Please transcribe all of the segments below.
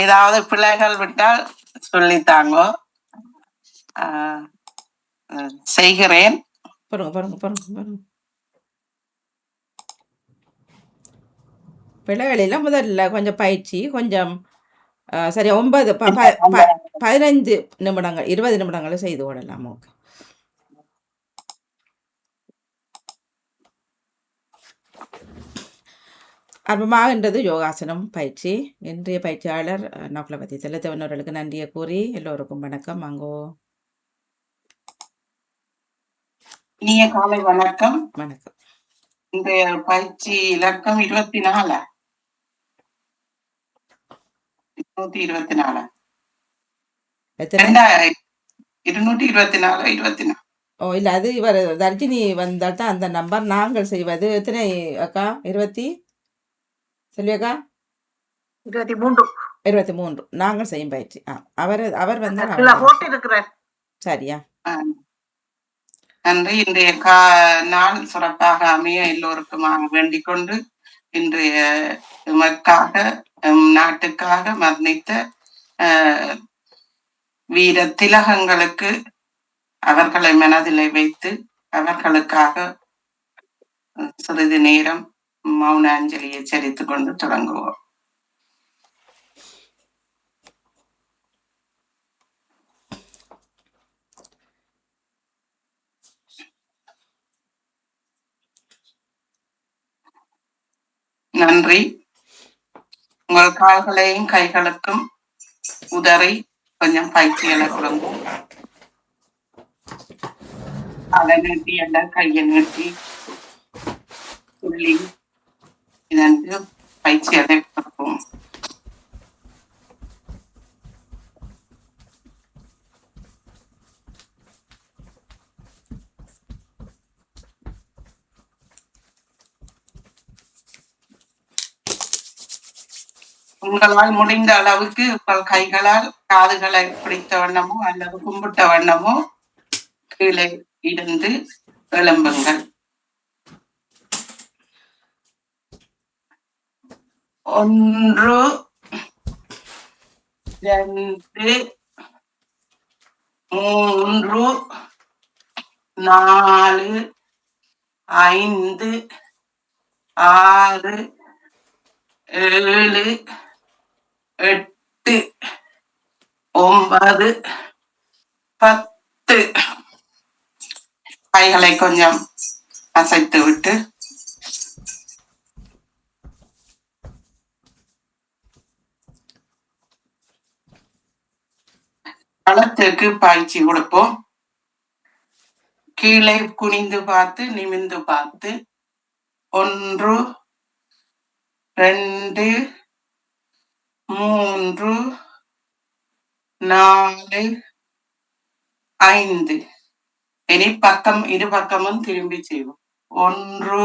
ஏதாவது பிள்ளைகள் விட்டால் சொல்லித்தாங்கோ செய்கிறேன். பாருங்க பாருங்க பாருங்க பாருங்க. பிள்ளைகளில் முதல்ல கொஞ்சம் பயிற்சி கொஞ்சம் சரி ஒன்பது. பதினைந்து நிமிடங்கள் இருபது நிமிடங்களை செய்து கொள்ளலாம் ஓகே. அற்பமாகின்றது யோகாசனம் பயிற்சி. இன்றைய பயிற்சியாளர் நகுலபதி செலுத்தவன் அவர்களுக்கு நன்றியை கூறி எல்லோருக்கும் வணக்கம். அங்கோ. இனிய காலை வணக்கம். வணக்கம். இந்த பயிற்சி இலக்கம் இருபத்தி நாலா இருநூத்தி இருபத்தி நாலா இருநூற்றி இருபத்தி நாலு இருபத்தி நாலு ஓ இல்லை அது இவர் தர்ஜினி வந்தால் தான் அந்த நம்பர் நாங்கள் செய்வது. எத்தனை அக்கா? இருபத்தி? செல்வி அக்கா இருபத்தி மூன்று. இருபத்தி மூன்று. நாங்கள் செய்யும் பயிற்சி ஆ அவர் அவர் இருக்கிறேன் சரியா? நன்றி. இன்றைய கா நாள் சிறப்பாக அமைய எல்லோருக்குமாக வேண்டிக் கொண்டு இன்றைய எம் நாட்டுக்காக மரணித்த வீர திலகங்களுக்கு அவர்களை மனதிலே வைத்து அவர்களுக்காக சிறிது நேரம் மௌன அஞ்சலியை செலுத்திக் கொண்டு தொடங்குவோம் நன்றி உங்கள் கால்களையும் கைகளுக்கும் உதறி கொஞ்சம் பயிற்சிகளை கொடுங்கும் அதை நீட்டி அல்ல கையை நீட்டி துள்ளி பயிற்சி பயிற்சிகளை கொடுப்போம்? உங்களால் முடிந்த அளவுக்கு உங்கள் கைகளால் காதுகளை பிடித்த வண்ணமோ அல்லது கும்பிட்ட வண்ணமோ கீழே இருந்து எழும்புங்கள் ஒன்று ரெண்டு மூன்று நாலு ஐந்து ஆறு ஏழு எட்டு ஒன்பது பத்து. கைகளை கொஞ்சம் அசைத்து விட்டு களத்திற்கு பாய்ச்சி கொடுப்போம். கீழே குனிந்து பார்த்து நிமிந்து பார்த்து. ஒன்று ரெண்டு மூன்று நாலு ஐந்து. இனி பக்கம் இரு பக்கமும் திரும்பி செய்வோம். ஒன்று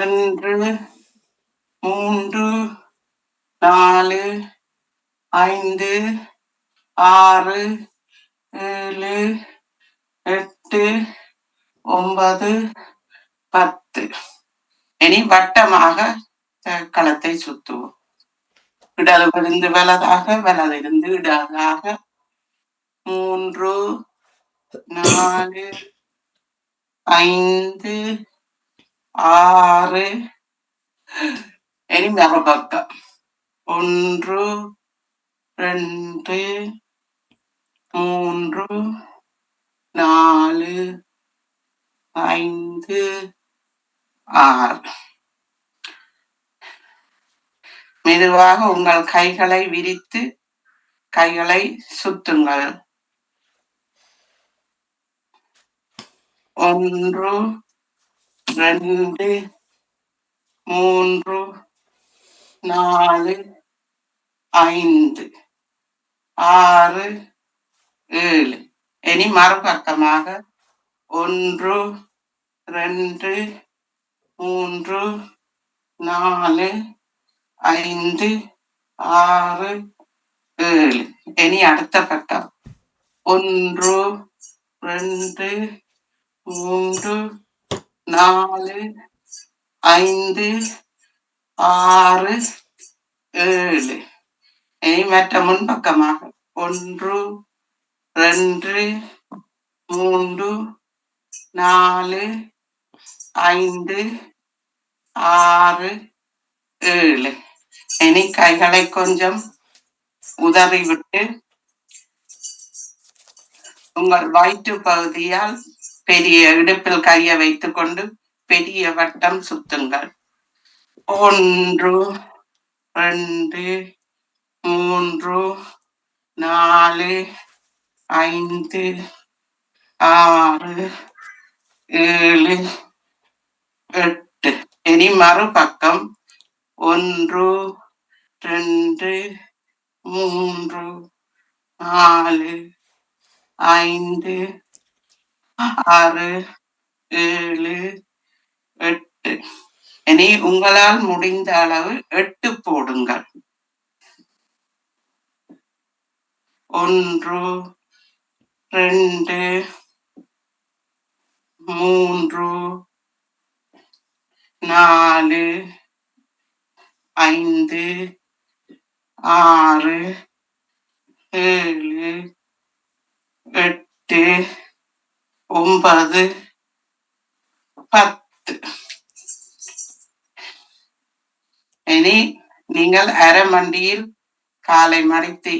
ரெண்டு மூன்று நாலு ஐந்து ஆறு ஏழு எட்டு ஒன்பது பத்து. இனி வட்டமாக களத்தை சுத்துவோம் இடமிருந்து வலதாக வலதிருந்து இடதாக. மூன்று நாலு ஐந்து ஆறு. இனி மறுபக்கம். ஒன்று ரெண்டு மூன்று நாலு ஐந்து ஆறு. மெதுவாக உங்கள் கைகளை விரித்து கைகளை சுத்துங்கள். ஒன்று ரெண்டு மூன்று நாலு ஐந்து ஆறு ஏழு. இனி மறுபக்கமாக ஒன்று ரெண்டு மூன்று நாலு ஐந்து ஆறு ஏழு. இனி அடுத்த பக்கம் ஒன்று ரெண்டு மூன்று நாலு ஐந்து ஆறு ஏழு. இனி மற்ற முன்பக்கமாக. ஒன்று ரெண்டு மூன்று நாலு ஐந்து ஆறு ஏழு. இனி கைகளை கொஞ்சம் உதறி விட்டு உங்கள் வயிற்று பகுதியால் பெரிய இடுப்பில் கையை வைத்துக்கொண்டு பெரிய வட்டம் சுத்துங்கள். ஒன்று ரெண்டு மூன்று நாலு ஐந்து ஆறு ஏழு எட்டு. இனி மறுபக்கம். ஒன்று ரெண்டு மூன்று நாலு ஐந்து ஆறு ஏழு எட்டு. இனி உங்களால் முடிந்த அளவு எட்டு போடுங்கள். ஒன்று ரெண்டு மூன்று நாலு ஐந்து ஆறு ஏழு எட்டு ஒன்பது பத்து. இனி நீங்கள் அரை மண்டியில் காலை மறைத்து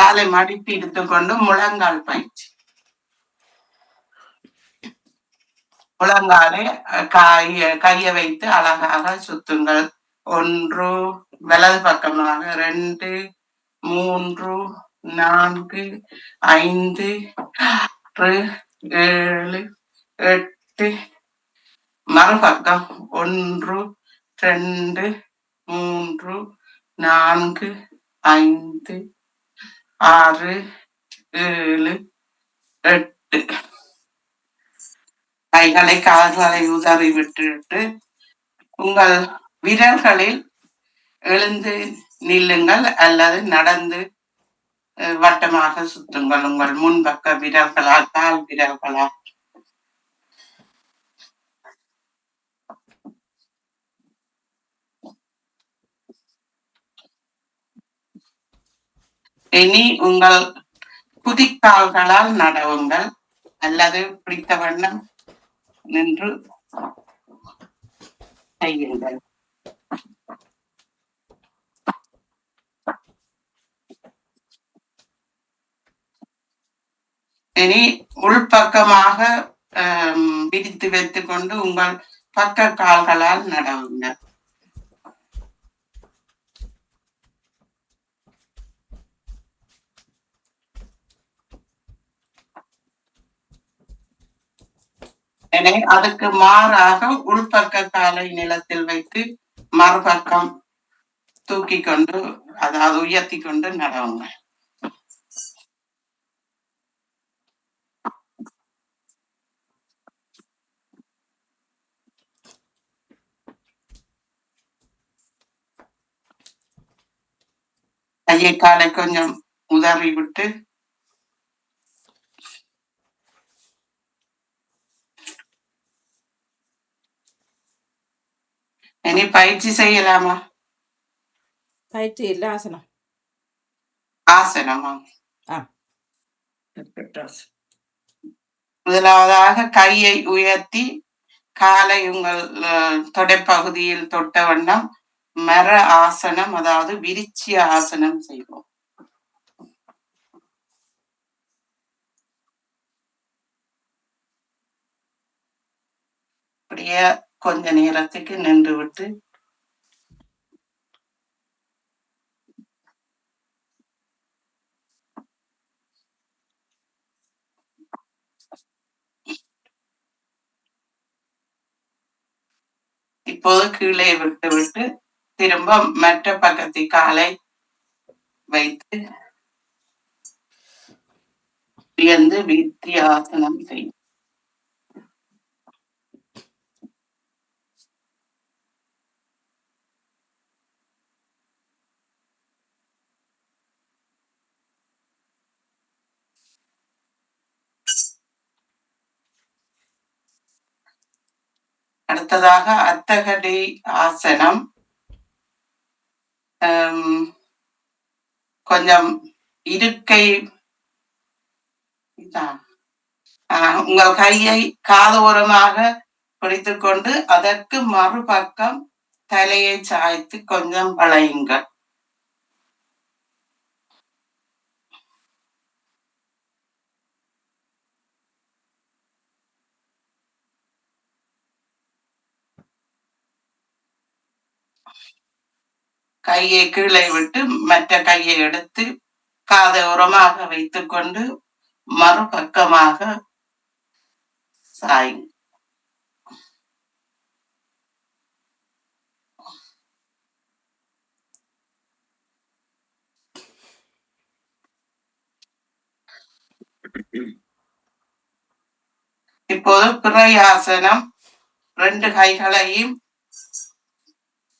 காலை மடித்து எடுத்துக்கொண்டு முழங்கால் பயிற்சி. முழங்காலை காய கைய வைத்து அழகாக சுத்துங்கள். ஒன்று வலது பக்கமாக. ரெண்டு மூன்று நான்கு ஐந்து ஆறு ஏழு எட்டு. மறுபக்கம். ஒன்று ரெண்டு மூன்று நான்கு ஐந்து ஆறு ஏழு எட்டு கைகளை கால்களை உதறி விட்டுவிட்டு உங்கள் விரல்களில் எழுந்து நில்லுங்கள் அல்லது நடந்து வட்டமாக சுத்துங்கள் உங்கள் முன்பக்க விரல்களால் கால் விரல்களால் இனி உங்கள் குதிக்கால்களால் நடவுங்கள். அல்லது பிடித்த வண்ணம் நின்று செய்யுங்கள். இனி உள்பக்கமாக விரித்து வைத்துக் கொண்டு உங்கள் பக்க கால்களால் நடவுங்கள். எனவே அதுக்கு மாறாக உள்பக்க காலை நிலத்தில் வைத்து மறுபக்கம் தூக்கி கொண்டு அதாவது உயர்த்தி கொண்டு நடவுங்க. கையை காலை கொஞ்சம் உதறி விட்டு இனி பயிற்சி செய்யலாமா? பயிற்சி இல்லை ஆசனம். ஆசனமா? ஆ. முதலாவதாக கையை உயர்த்தி காலை உங்கள் அஹ், தொடைப்பகுதியில் தொட்ட வண்ணம் மர ஆசனம் அதாவது விரிச்சிய ஆசனம் செய்வோம். அப்படியே கொஞ்ச நேரத்துக்கு நின்று விட்டு இப்போது கீழே விட்டு விட்டு திரும்ப மற்ற பக்கத்து காலை வைத்து வியந்து வீழ்த்தி ஆசனம் செய்யும் அடுத்ததாக அத்தகடி ஆசனம். கொஞ்சம் இருக்கை உங்கள் கையை காதோரமாக பிடித்துக்கொண்டு அதற்கு மறுபக்கம் தலையை சாய்த்து கொஞ்சம் வளையுங்கள். கையை கீழே விட்டு மற்ற கையை எடுத்து காதோரமாக வைத்துக்கொண்டு மறுபக்கமாக சாயும் இப்போது பிறையாசனம். ரெண்டு கைகளையும்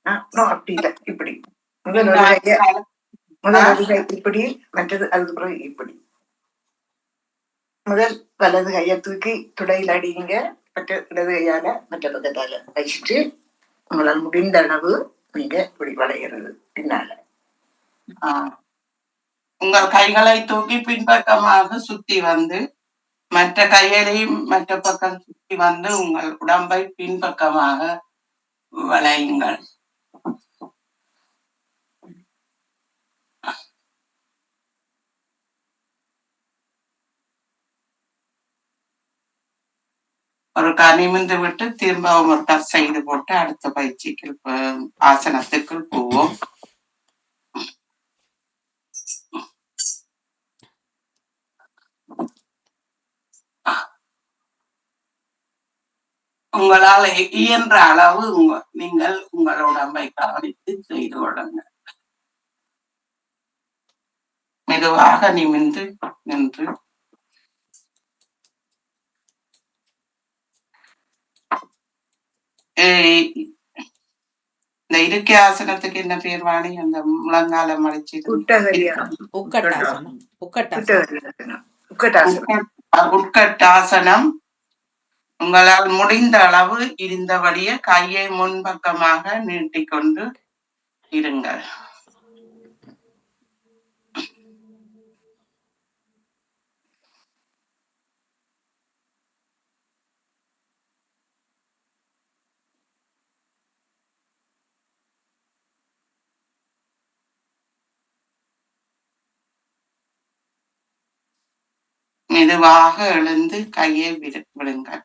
அப்படி இல்ல இப்படி முதல் முதல் இப்படி மற்றது அதுக்கு பிறகு இப்படி முதல் வலது கையை தூக்கி துடையில அடிங்க மற்ற இடது கையால மற்ற பக்கத்தால வச்சுட்டு உங்களால் முடிந்த அளவு நீங்க இப்படி வளைகிறது பின்னால உங்கள் கைகளை தூக்கி பின்பக்கமாக சுத்தி வந்து மற்ற கைகளையும் மற்ற பக்கம் சுத்தி வந்து உங்கள் உடம்பை பின்பக்கமாக வளையுங்கள் ஒரு நிமிந்து விட்டு திரும்பவும் ஒரு கட் செய்து போட்டு அடுத்த பயிற்சிக்கு ஆசனத்துக்கு போவோம். உங்களால் இயன்ற அளவு உங்க நீங்கள் உங்கள் உடம்பை கவனித்து செய்து கொள்ளுங்க மெதுவாக நிமிந்து நின்று இந்த இருக்கை ஆசனத்துக்கு என்ன பேர் வாணி? அந்த முழங்கால மடிச்சு உட்கட்டாசனம். உங்களால் முடிந்த அளவு இருந்தபடியே கையை முன்பக்கமாக நீட்டிக்கொண்டு இருங்கள். மெதுவாக எழுந்து கையை விடு விடுங்கள்.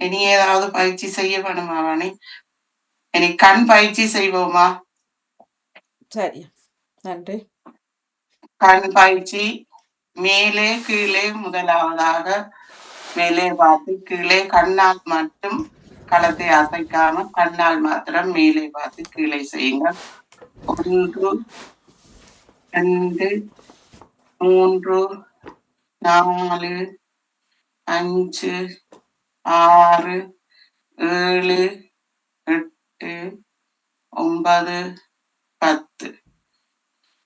இனி ஏதாவது பயிற்சி செய்ய வேணுமா வாணி இனி கண் பயிற்சி செய்வோமா? சரி. நன்றி. கண் பயிற்சி மேலே கீழே முதலாவதாக மேலே பார்த்து கீழே கண்ணால் மட்டும் களத்தை அசைக்காம கண்ணால் மாத்திரம் மேலே பார்த்து கீழே செய்யுங்க ஒன்று ரெண்டு மூன்று நாலு அஞ்சு ஆறு ஏழு எட்டு ஒன்பது பத்து.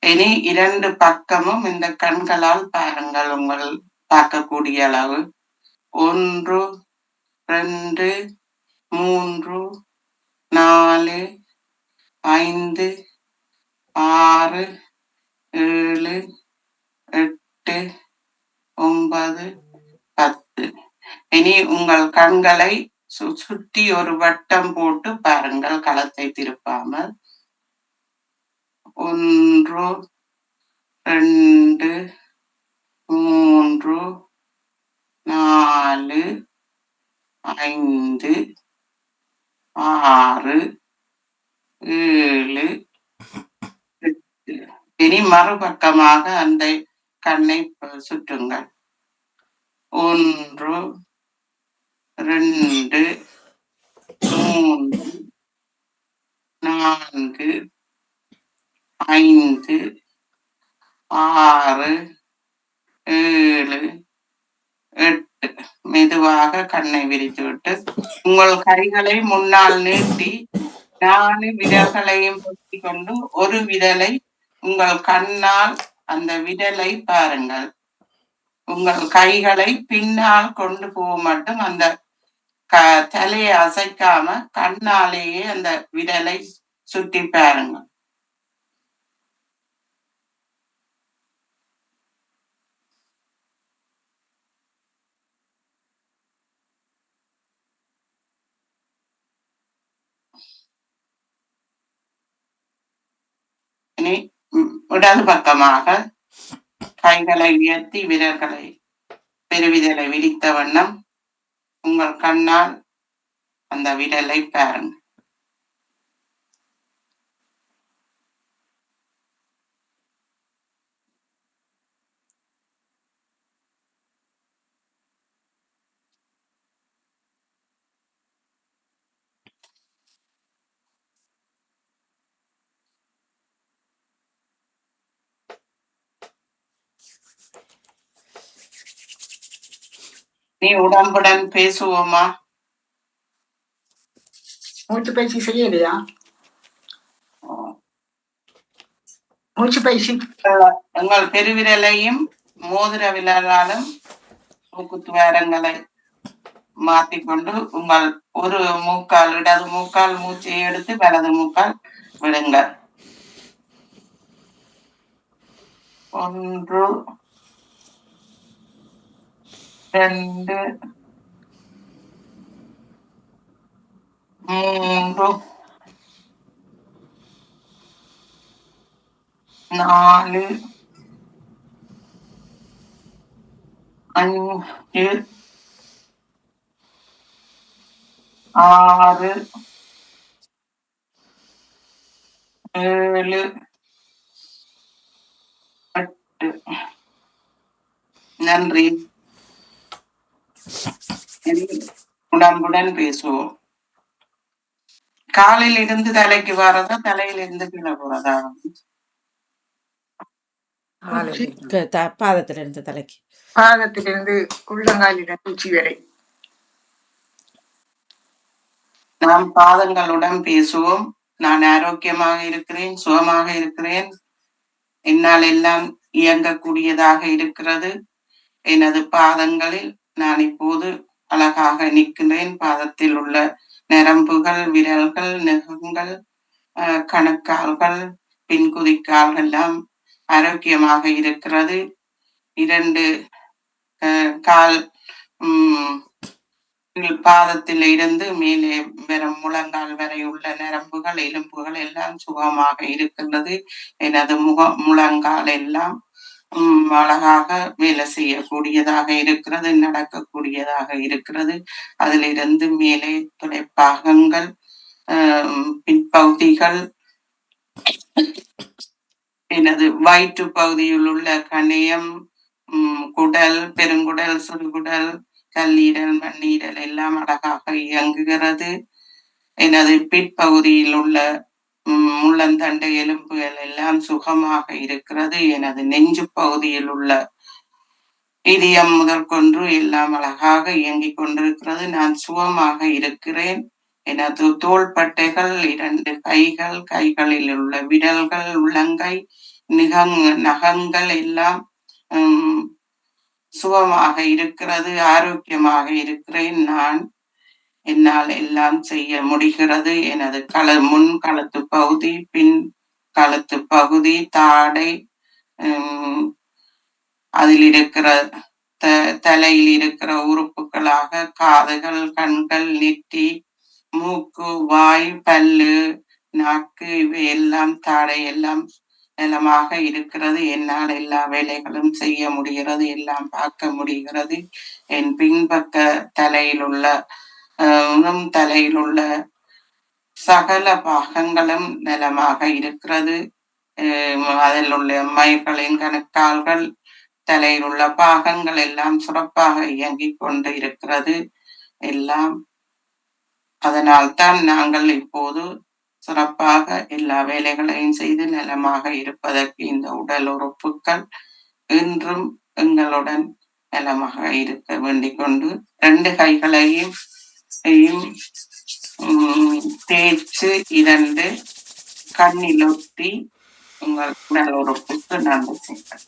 இனி இரண்டு பக்கமும் இந்த கண்களால் பாருங்கள். உங்கள் பார்க்கக்கூடிய அளவு. ஒன்று ரெண்டு மூன்று நாலு ஐந்து ஆறு ஏழு எட்டு ஒன்பது பத்து. இனி உங்கள் கண்களை சு- சுற்றி ஒரு வட்டம் போட்டு பாருங்கள் களத்தை திருப்பாமல். ஒன்று ரெண்டு மூன்று நாலு ஐந்து ஆறு ஏழு எட்டு. இனி மறுபக்கமாக அந்த கண்ணை சுற்றுங்கள். ஒன்று ரெண்டு மூன்று நான்கு ஐந்து ஆறு ஏழு எட்டு. மெதுவாக கண்ணை விரித்துவிட்டு உங்கள் கைகளை முன்னால் நீட்டி நாலு விரல்களையும் பொத்தி கொண்டு ஒரு விரலை உங்கள் கண்ணால் அந்த விரலை பாருங்கள். உங்கள் கைகளை பின்னால் கொண்டு போக மட்டும் அந்த க தலையை அசைக்காம கண்ணாலேயே அந்த விரலை சுத்தி பாருங்க உடல் பக்கமாக கைகளை உயர்த்தி விரல்களை பெருவிதலை விரித்த வண்ணம் உங்கள் கண்ணால் அந்த விரலை பாருங்கள். நீ உடம்புடன் பேசுவோமா? மூச்சு பயிற்சி செய்யலையா? மூச்சு பயிற்சி. உங்கள் பெருவிரலையும் மோதிர விரலாலும் மூக்குத்துவாரங்களை மாற்றிக்கொண்டு உங்கள் ஒரு மூக்கால் இடது மூக்கால் மூச்சை எடுத்து வலது மூக்கால் விடுங்க ஒன்று ரெண்டு மூன்று நாலு அஞ்சு ஆறு ஏழு எட்டு நன்றி இனி உடம்புடன் பேசுவோம். காலில் இருந்து தலைக்கு வரதா தலையில இருந்து கீழே போறதா? பாதத்துல இருந்து தலைக்கு. பாதத்திலிருந்து உள்ளங்காலிலிருந்து உச்சி வரை. நாம் பாதங்களுடன் பேசுவோம். நான் ஆரோக்கியமாக இருக்கிறேன் சுகமாக இருக்கிறேன். என்னால் எல்லாம் இயங்கக்கூடியதாக இருக்கிறது. எனது பாதங்களில் நான் இப்போது அழகாக நிற்கின்றேன். பாதத்தில் உள்ள நரம்புகள் விரல்கள் நகங்கள் அஹ், கணுக்கால்கள் பின்குதிக்கால்கள் எல்லாம் ஆரோக்கியமாக இருக்கிறது. இரண்டு கால் உம் பாதத்தில் இருந்து மேலே வெறும் முழங்கால் வரை உள்ள நரம்புகள் எலும்புகள் எல்லாம் சுகமாக இருக்கின்றது. எனது முக முழங்கால் எல்லாம் அழகாக வேலை செய்யக்கூடியதாக இருக்கிறது நடக்கக்கூடியதாக இருக்கிறது. அதிலிருந்து மேலே துணை பாகங்கள் பின்பகுதிகள் எனது வயிற்று பகுதியில் உள்ள கணையம் உம் குடல் பெருங்குடல் சிறுகுடல் கல்லீரல் மண்ணீரல் எல்லாம் அழகாக இயங்குகிறது. எனது பிற்பகுதியில் உள்ள முள்ளந்தண்டு எலும்புகள் எல்லாம் சுகமாக இருக்கிறது. எனது நெஞ்சு பகுதியில் உள்ள இதயம் முதற்கொன்று எல்லாம் அழகாக இயங்கிக் கொண்டிருக்கிறது. நான் சுகமாக இருக்கிறேன். எனது தோள்பட்டைகள் இரண்டு கைகள் கைகளில் உள்ள விரல்கள் உள்ளங்கை நிகங் நகங்கள் எல்லாம் உம், சுகமாக இருக்கிறது. ஆரோக்கியமாக இருக்கிறேன். நான் என்னால் எல்லாம் செய்ய முடிகிறது. எனது கல முன் களத்து பகுதி பின் களத்து பகுதி தாடை உம், அதில் இருக்கிற த தலையில் இருக்கிற உறுப்புகளாக காதுகள் கண்கள் நெற்றி மூக்கு வாய் பல்லு நாக்கு இவை எல்லாம் தாடை எல்லாம் நிலமாக இருக்கிறது. என்னால் எல்லா வேலைகளும் செய்ய முடிகிறது. எல்லாம் பார்க்க முடிகிறது. என் பின்பக்க தலையில் உள்ள நம் தலையில் உள்ள சகல பாகங்களும் நலமாக இருக்கிறது. அதில் உள்ள மைகளின் கணக்கால்கள் தலையில் உள்ள பாகங்கள் எல்லாம் சிறப்பாக இயங்கிக் கொண்டு இருக்கிறது. எல்லாம் அதனால்தான் நாங்கள் இப்போது சிறப்பாக எல்லா வேலைகளையும் செய்து நலமாக இருப்பதற்கு இந்த உடல் உறுப்புகள் இன்றும் எங்களுடன் நலமாக இருக்க வேண்டிக் கொண்டு ரெண்டு கைகளையும் கையும், உம், தேய்ச்சு இரண்டு கண்ணில் ஒட்டி உங்கள் உடல் உறுப்புக்கு நன்றி செய்கிறேன்.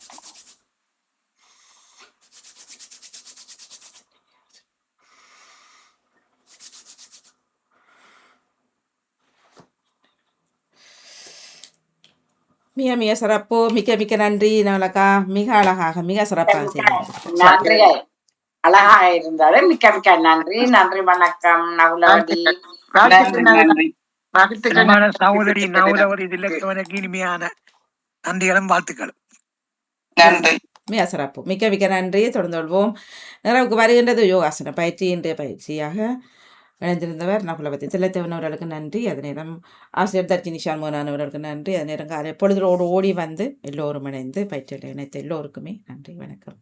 மிக மிக சிறப்பு. மிக்க மிக்க நன்றி. நவலக்கா மிக அழகாக மிக சிறப்பாக செய்தீங்க நன்றி அழகா இருந்தது மிக்க மிக்க நன்றி. நன்றி வணக்கம். நகுலவதி. நன்றி. நன்றி. வாழ்த்துக்கள். அன்பான சகோதரி நவலவரி திலக்கவனுக்கு இனிமையான நன்றிகளும் வாழ்த்துக்களும் நன்றி. மிக சிறப்பு. மிக்க மிக்க நன்றி. தொடர்ந்து கொள்வோம். நிறைவுக்கு வருகின்றது யோகாசன பயிற்சி. இன்றைய பயிற்சியாக இணைந்திருந்தவர் நகுலபதி தில்லைத்தேவன் அவர்களுக்கு நன்றி. அதே நேரம் ஆசிரியர் தர்ஜினி ஷான்மோகன் அவர்களுக்கு நன்றி. அதே நேரம் காலை பொழுதோடு ஓடி வந்து எல்லோரும் இணைந்து பயிற்சியில் இணைத்த எல்லோருக்குமே நன்றி. வணக்கம்.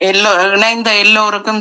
எல்லோ இணைந்த எல்லோருக்கும்